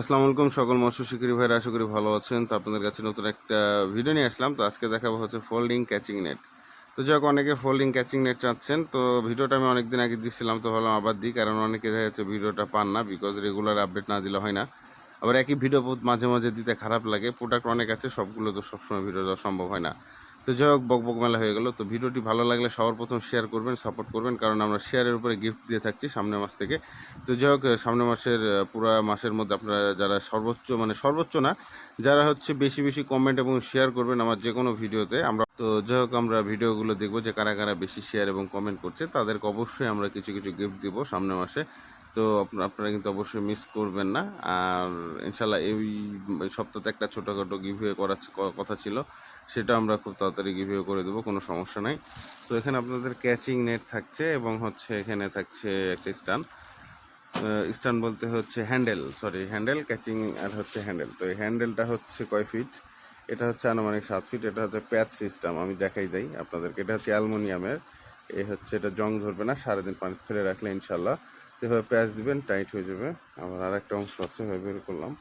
আসসালামু আলাইকুম সকল মৎস্য শিকারী ভাইরা, আশা করি ভালো আছেন। তো আপনাদের কাছে নতুন একটা ভিডিও নিয়ে আসলাম। তো আজকে দেখাবো হচ্ছে ফোল্ডিং ক্যাচিং নেট তো যাক অনেকে ফোল্ডিং ক্যাচিং নেট চাচ্ছেন। তো ভিডিওটা আমি অনেকদিন আগে দিচ্ছিলাম তো ভাবলাম আবার দিই, কারণ অনেকে দেখা যাচ্ছে ভিডিওটা পান না বিকজ রেগুলার আপডেট না দিলে হয় না। আবার একই ভিডিও মাঝে মাঝে দিতে খারাপ লাগে। প্রোডাক্ট অনেক আছে, সবগুলো তো সবসময় ভিডিও দেওয়া সম্ভব হয় না। তো যাই হোক, বক বক মেলা হয়ে গেল। তো ভিডিওটি ভালো লাগলে সবার প্রথম শেয়ার করবেন সাপোর্ট করবেন, কারণ আমরা শেয়ারের উপরে গিফট দিয়ে থাকছি সামনের মাস থেকে। তো যাই হোক, সামনের মাসের পুরা মাসের মধ্যে আপনারা যারা সর্বোচ্চ মানে সর্বোচ্চ না, যারা হচ্ছে বেশি বেশি কমেন্ট এবং শেয়ার করবেন আমার যে কোনো ভিডিওতে, আমরা তো যাই হোক, আমরা ভিডিওগুলো দেখব যে কারা কারা বেশি শেয়ার এবং কমেন্ট করছে, তাদেরকে অবশ্যই আমরা কিছু কিছু গিফট দিব সামনের মাসে। তো আপনা- আপনারা কিন্তু অবশ্যই মিস করবেন না। আর ইনশাল্লাহ এই সপ্তাহে একটা ছোটোখাটো গিভওয়ে করার কথা ছিল, সেটা আমরা খুব তাড়াতাড়ি গিভওয়ে করে দেবো, কোনো সমস্যা নাই। তো এখানে আপনাদের ক্যাচিং নেট থাকছে এবং হচ্ছে এখানে থাকছে একটা স্টান স্টান বলতে হচ্ছে হ্যান্ডেল সরি হ্যান্ডেল ক্যাচিং আর হচ্ছে হ্যান্ডেল তো এই হ্যান্ডেলটা হচ্ছে কয় ফিট এটা হচ্ছে আনুমানিক সাত ফিট এটা হচ্ছে প্যাচ সিস্টেম আমি দেখাই দেই আপনাদেরকে। এটা হচ্ছে অ্যালমোনিয়ামের, এ হচ্ছে এটা জং ধরবে না, সারাদিন পানি ফেলে রাখলে ইনশাল্লাহ। এভাবে প্যাচ দিবেন টাইট হয়ে যাবে। আবার আর একটা অংশ আছে এভাবে বের করলাম।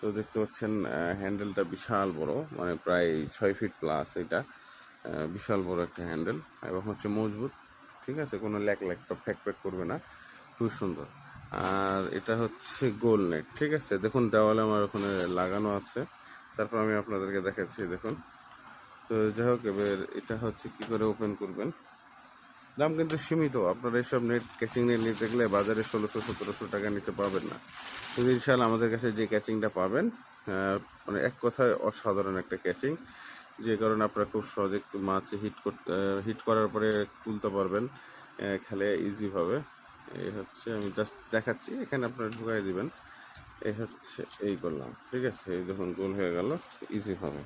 তো দেখতে পাচ্ছেন হ্যান্ডেলটা বিশাল বড় মানে প্রায় ছয় ফিট প্লাস এটা। বিশাল বড় একটা হ্যান্ডেল এবং হচ্ছে মজবুত, ঠিক আছে? কোনো ল্যাক ল্যাক ফ্যাক প্যাক করবে না খুব সুন্দর। আর এটা হচ্ছে গোল নেট ঠিক আছে? দেখুন, দেওয়ালে আমার ওখানে লাগানো আছে। তারপর আমি আপনাদেরকে দেখাচ্ছি, দেখুন। তো যাই হোক, এবার এটা হচ্ছে কি করে ওপেন করবেন? দাম কিন্তু সীমিত। আপনারা এইসব নেট ক্যাচিং নেট নিতে গেলে বাজারে ষোলোশো, সতেরোশো টাকার নিচে পাবেন না। কিন্তু ইনশাল্লাহ আমাদের কাছে যে ক্যাচিংটা পাবেন মানে এক কথায় অসাধারণ একটা ক্যাচিং যে কারণে আপনারা খুব সহজে মাছ হিট করতে হিট করার পরে তুলতে পারবেন খেলে ইজিভাবে এই হচ্ছে, আমি জাস্ট দেখাচ্ছি, এখানে আপনারা ঢুকাই দিবেন। এই হচ্ছে, এই করলাম, ঠিক আছে? এই যখন গোল হয়ে গেল ইজিভাবে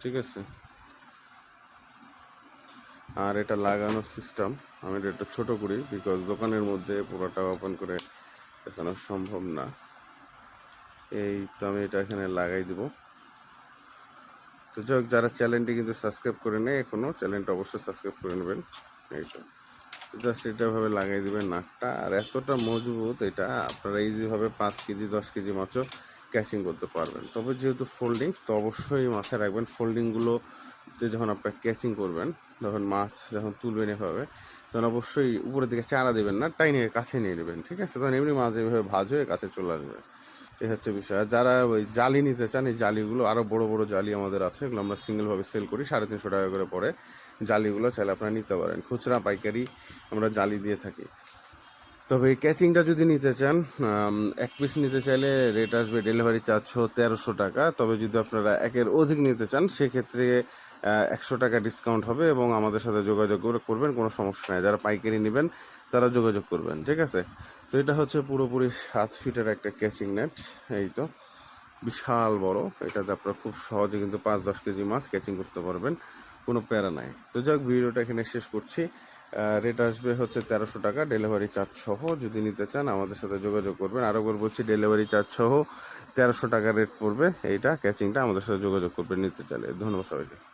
ঠিক আছে? আর এটা লাগানোর সিস্টেম আমি এটা ছোট করি বিকজ দোকানের মধ্যে পুরোটা ওপেন করে দেখানো সম্ভব না। এই তো আমি এটা এখানে লাগাই দিব। তো যাই যারা চ্যানেলটি কিন্তু সাবস্ক্রাইব করে নেয় এখনও চ্যানেলটা অবশ্যই সাবস্ক্রাইব করে নেবেন। এই তো। জাস্ট এটাভাবে লাগাই দেবেন নাকটা। আর এতটা মজবুত এটা, আপনারা ইজিভাবে পাঁচ কেজি, দশ কেজি মাছও ক্যাচিং করতে পারবেন। তবে যেহেতু ফোল্ডিং তো অবশ্যই মাথায় রাখবেন। ফোল্ডিংগুলোতে যখন আপনার ক্যাচিং করবেন, যখন মাছ যখন তুলবেন এভাবে, তখন অবশ্যই উপরের দিকে চারা দেবেন না, টাইনে কাছে নিয়ে নেবেন, ঠিক আছে? তখন এমনি মাছ এভাবে ভাজ হয়ে কাছে চলে আসবে। এই হচ্ছে বিষয়। যারা ওই জালি নিতে চান, এই জালিগুলো আরও বড় বড় জালি আমাদের আছে, এগুলো আমরা সিঙ্গেলভাবে সেল করি, সাড়ে তিনশো টাকা করে পরে জালিগুলো চাইলে আপনারা নিতে পারেন। খুচরা, পাইকারি আমরা জালি দিয়ে থাকি। তবে এই ক্যাচিংটা যদি নিতে চান এক পিস নিতে চাইলে রেট আসবে ডেলিভারি চারশো তেরোশো টাকা। তবে যদি আপনারা একের অধিক নিতে চান, সেক্ষেত্রে একশো টাকা ডিসকাউন্ট হবে এবং আমাদের সাথে যোগাযোগ করে করবেন, কোনো সমস্যা নেই। যারা পাইকারি নেবেন, তারা যোগাযোগ করবেন, ঠিক আছে? তো এটা হচ্ছে পুরোপুরি সাত ফিটের একটা ক্যাচিং নেট এই তো। বিশাল বড়, এটাতে আপনারা খুব সহজে কিন্তু পাঁচ দশ কেজি মাছ ক্যাচিং করতে পারবেন, কোনো প্যারা নাই। তো যাক, ভিডিওটা এখানে শেষ করছি। রেট আসবে হচ্ছে তেরোশো টাকা ডেলিভারি চার্জ সহ। যদি নিতে চান, আমাদের সাথে যোগাযোগ করবেন। আরও করে বলছি ডেলিভারি চার্জ সহ তেরোশো টাকা রেট পড়বে। এইটা ক্যাচিংটা আমাদের সাথে যোগাযোগ করবেন নিতে চাইলে। ধন্যবাদ সবাইকে।